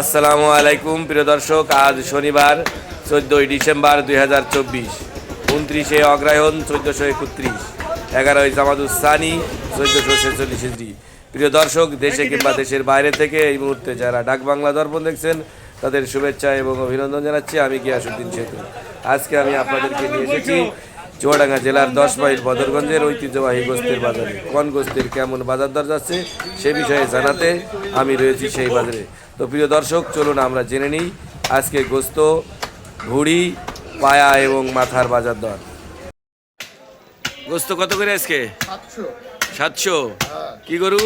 আসসালামু আলাইকুম, প্রিয় দর্শক, আজ শনিবার, চোদ্দোই ডিসেম্বর দুই হাজার চব্বিশ। উনত্রিশে অগ্রায়ণ চোদ্দোশো একত্রিশ। এগারোই জামাদুসানি চোদ্দোশো ছেচল্লিশ ইঞ্চি প্রিয় দর্শক, দেশে কিংবা দেশের বাইরে থেকে এই মুহূর্তে যারা ডাক বাংলা দর্পণ দেখছেন, তাদের শুভেচ্ছা এবং অভিনন্দন জানাচ্ছি। আমি গিয়াসুদ্দিন সেতু। আজকে আমি আপনাদেরকে নিয়ে এসেছি চুয়াডাঙ্গা জেলার দশ মাইল বদরগঞ্জের ঐতিহ্যবাহী গোস্তের বাজারে। কোন গোস্তের কেমন বাজার দর যাচ্ছে সে বিষয়ে জানাতে আমি রয়েছি সেই বাজারে। তো প্রিয় দর্শক চলুন আমরা জেনে নিই আজকে গোস্ত ভুড়ি পায়া এবং মাথার বাজার দর। গোস্ত কত করে আজকে? সাতশো। সাতশো? কি গরু?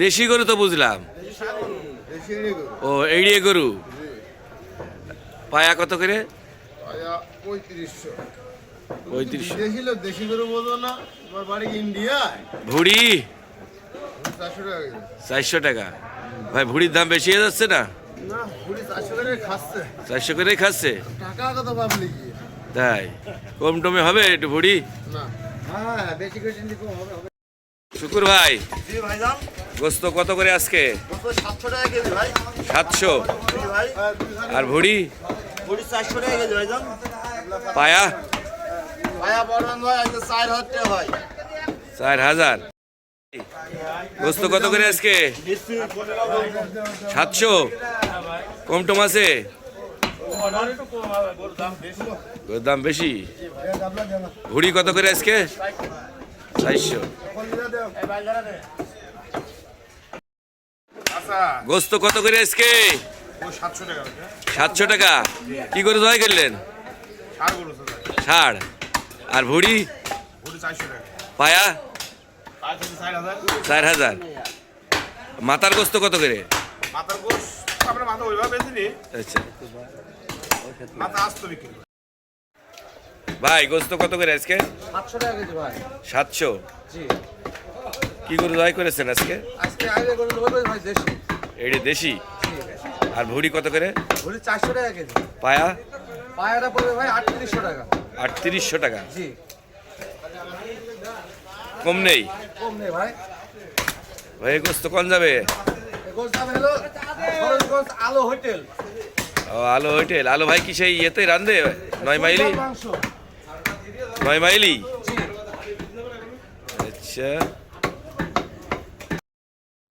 দেশি গরু। তো বুঝলাম। ও এড়িয়ে গরু। পায়া কত করে? পঁয়ত্রিশশো। দেশি গরু বোঝো না তোমার বাড়ি ইন্ডিয়ায়? ভুড়ি। চারশো টাকা চারশো টাকা। ভাই ভুড়ির দাম বেশি হয়ে যাচ্ছে না? চারশো করে খাচ্ছে। তাই? কম টমে হবে একটু ভুড়ি? না। হ্যাঁ বেশি করে চিন্তা কম হবে হবে। শুকুর ভাই। জি ভাইজান। গোস্ত কত করে আজকে? সাতশো ভাই। সাতশো। আর ভুড়ি? কুড়ি চারশো টাকা কেজি ভাইজান পায়া? ভাই আজকে চার হাজার ভাই। চার হাজার? গোস্ত কত করে আজকে? সাতশো? কম টম আছে? দাম বেশি? ভুড়ি কত করে আজকে? চারশো। গোস্ত কত করে আজকে? সাতশো টাকা কি করে জয় করলেন? ষাট আর ভুড়ি? পায়া? চার হাজার। মাথার গোস্ত কত করে? আচ্ছা। ভাই গোস্ত কত করে আজকে? সাতশো টাকা কেজি ভাই। সাতশো? জি। কি করে জয় করেছেন আজকে? আজকে দেশি? আর ভুড়ি কত করে? বলি চারশো টাকা কেজি। পায়া? পায়রা পড়বে ভাই আটত্রিশশো টাকা। আটত্রিশশো টাকা। জি। কম নেই? কম নেই ভাই। ভাই গোস্ত কম যাবে? আলো হোটেল। ও আলো হোটেল। আলো ভাই কি সেই ইয়েতে রান্ধে নয় মাইলি? নয় মাইলি? আচ্ছা।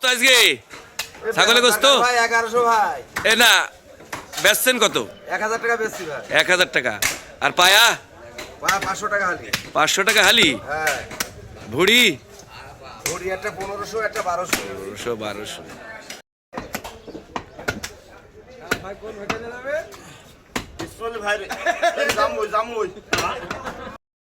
আজকে ছাগলের গোস্ত? ভাই এগারোশো ভাই। এ না বেচছেন কত? এক হাজার টাকা বেশি ভাই। এক হাজার টাকা। আর পায়া? পাঁচশো টাকা হালি। পাঁচশো টাকা হালি? হ্যাঁ। ভুড়ি? ভরি একটা পনেরোশো একটা বারোশো। বারোশো বারোশো। ভাই কোন হোটেলে যাবে? ভাই রে। জামুই জামুই।